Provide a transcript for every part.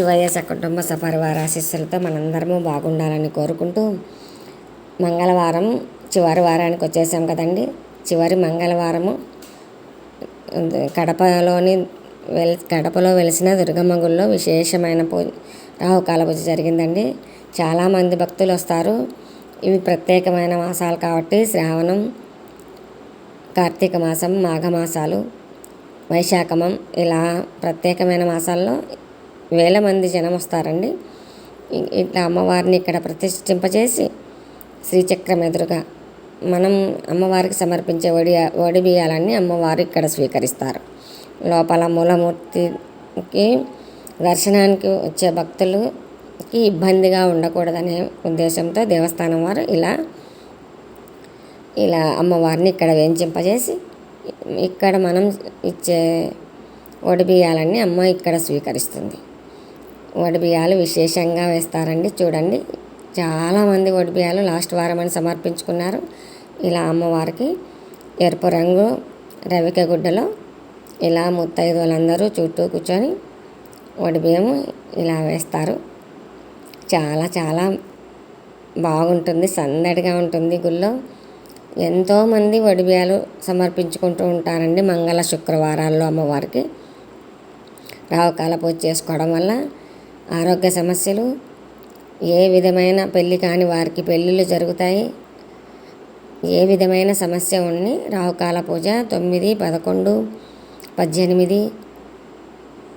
శివయ్య సకుటుంబ సపరివార ఆశీస్సులతో మనందరము బాగుండాలని కోరుకుంటూ మంగళవారం చివరి వారానికి వచ్చేసాం కదండి. చివరి మంగళవారము కడపలోని వెల్ కడపలో వెలిసిన దుర్గమ్మ గుళ్ళో విశేషమైన పూ రాహుకాల పూజ జరిగిందండి. చాలామంది భక్తులు వస్తారు. ఇవి ప్రత్యేకమైన మాసాలు కాబట్టి శ్రావణం కార్తీక మాసం మాఘమాసాలు వైశాఖమం ఇలా ప్రత్యేకమైన మాసాల్లో వేల మంది జనం వస్తారండి. ఇట్లా అమ్మవారిని ఇక్కడ ప్రతిష్ఠింపజేసి శ్రీచక్రం ఎదురుగా మనం అమ్మవారికి సమర్పించే వడి వడి బియ్యాలన్నీ అమ్మవారు ఇక్కడ స్వీకరిస్తారు. లోపల మూలమూర్తికి దర్శనానికి వచ్చే భక్తులకి ఇబ్బందిగా ఉండకూడదనే ఉద్దేశంతో దేవస్థానం వారు ఇలా ఇలా అమ్మవారిని ఇక్కడ వేయించింపజేసి ఇక్కడ మనం ఇచ్చే వడిబియ్యాలన్నీ అమ్మ ఇక్కడ స్వీకరిస్తుంది. వడిబియ్యాలు విశేషంగా వేస్తారండి. చూడండి చాలామంది వడిబియ్యాలు లాస్ట్ వారం అని సమర్పించుకున్నారు. ఇలా అమ్మవారికి ఎరుపు రంగు రవిక గుడ్డలో ఇలా ముత్తైదువులందరూ చుట్టూ కూర్చొని వడిబియ్యము ఇలా వేస్తారు. చాలా చాలా బాగుంటుంది సందడిగా ఉంటుంది గుళ్ళో. ఎంతోమంది వడిబియాలు సమర్పించుకుంటూ ఉంటారండి మంగళ శుక్రవారాల్లో అమ్మవారికి. రావకాల పూజ చేసుకోవడం వల్ల ఆరోగ్య సమస్యలు ఏ విధమైన పెళ్ళి కాని వారికి పెళ్ళిళ్ళు జరుగుతాయి ఏ విధమైన సమస్య ఉండి రాహుకాల పూజ తొమ్మిది పదకొండు పద్దెనిమిది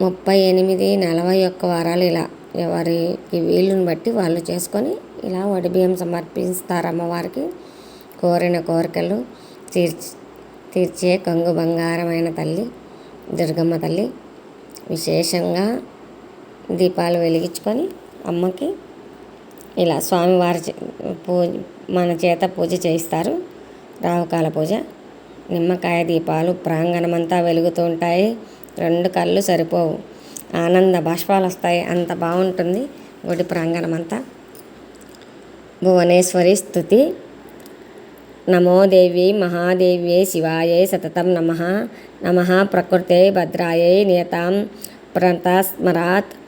ముప్పై ఎనిమిది నలభై ఒక్క వారాలు ఇలా ఎవరికి వీలుని బట్టి వాళ్ళు చేసుకొని ఇలా వడిబియ్యం సమర్పిస్తారు అమ్మవారికి? కోరిన కోరికలు తీర్చి తీర్చే కంగు బంగారమైన తల్లి దుర్గమ్మ తల్లి విశేషంగా దీపాలు వెలిగించుకొని అమ్మకి ఇలా స్వామివారి పూజ మన చేత పూజ చేయిస్తారు. రావుకాల పూజ. నిమ్మకాయ దీపాలు ప్రాంగణమంతా వెలుగుతూ ఉంటాయి. రెండు కళ్ళు సరిపోవు. ఆనంద బాష్పాలు వస్తాయి. అంత బాగుంటుంది గుడి ప్రాంగణం అంతా భువనేశ్వరి స్థుతి నమోదేవి మహాదేవ్యే శివాయే సతతం నమ. నమ ప్రకృతే భద్రాయై నియతాం. ప్రతాస్మరాత్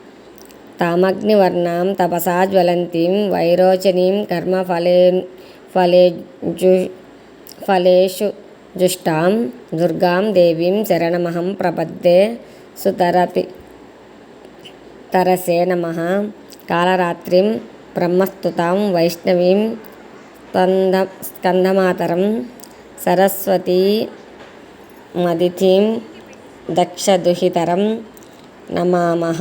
तामग्निवर्णां तपसा ज्वलन्तीं वैरोचनीं कर्मफले फलेजु फलेशु जुष्टा, दुर्गा देवीं शरणमहं प्रपद्ये सुतरपि, तरसे कालरात्रि कालरात्रिं वैष्णवी वैष्णवीं स्कंदमातर सरस्वती सरस्वतीमदिथिं दक्षदुहितरं नमामः।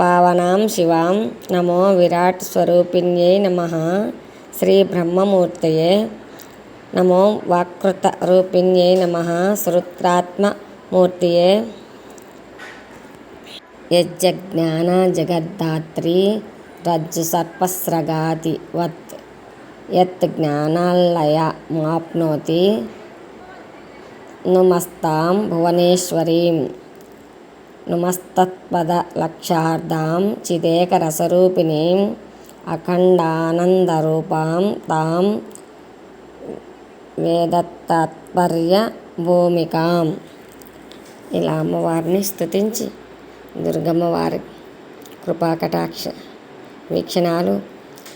పావనాం శివాం నమో విరాట్ స్వరూపిణ్యై నమ. శ్రీ బ్రహ్మమూర్తయే నమో వాకృత రూపిణ్యై నమ. శ్రుత్రాత్మమూర్తియే యజ్ఞాన జగద్ధాత్రి రజ్జు సర్పస్రగాతి వత్ యత్ జ్ఞానాలయమాప్నోతి నుమస్తాం భువనేశ్వరీం. నుమస్తత్పదలక్షార్ధాం చిదేకరసరూపిణీం అఖండానందరూపాం తాం వేదతాత్పర్య భూమికాం ఇలా అమ్మవారిని స్థుతించి దుర్గమ్మవారి కృపాకటాక్ష వీక్షణాలు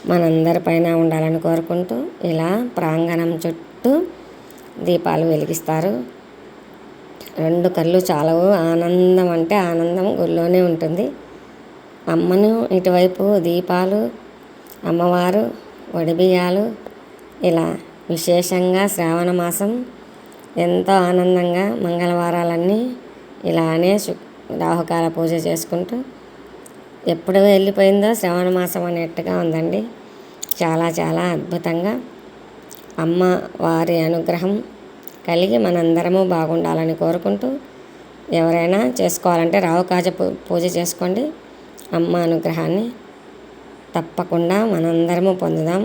మనందరిపైన ఉండాలని కోరుకుంటూ ఇలా ప్రాంగణం చుట్టూ దీపాలు వెలిగిస్తారు. రెండు కళ్ళు చాలవు. ఆనందం అంటే ఆనందం గుళ్ళోనే ఉంటుంది. అమ్మను ఇటువైపు దీపాలు అమ్మవారు వడిబియ్యాలు. ఇలా విశేషంగా శ్రావణ మాసం ఎంతో ఆనందంగా మంగళవారాలన్నీ ఇలానే రాహుకాల పూజ చేసుకుంటూ ఎప్పుడు వెళ్ళిపోయిందో శ్రవణ మాసం అనేట్టుగా ఉందండి. చాలా చాలా అద్భుతంగా. అమ్మ వారి అనుగ్రహం కలిగి మనందరము బాగుండాలని కోరుకుంటూ ఎవరైనా చేసుకోవాలంటే రావుకాజ పూజ చేసుకోండి. అమ్మ అనుగ్రహాన్ని తప్పకుండా మనందరము పొందుదాం.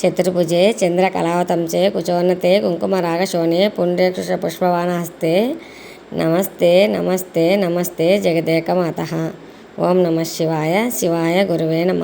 చతుర్భుజే చంద్రకళావతంచే కుచోన్నతే కుంకుమరాగ శోనే పుండ్రేకృష్ణ పుష్పవాన హస్తే నమస్తే నమస్తే నమస్తే జగదేకమాత. ఓం నమ శివాయ శివాయ గురువే నమ.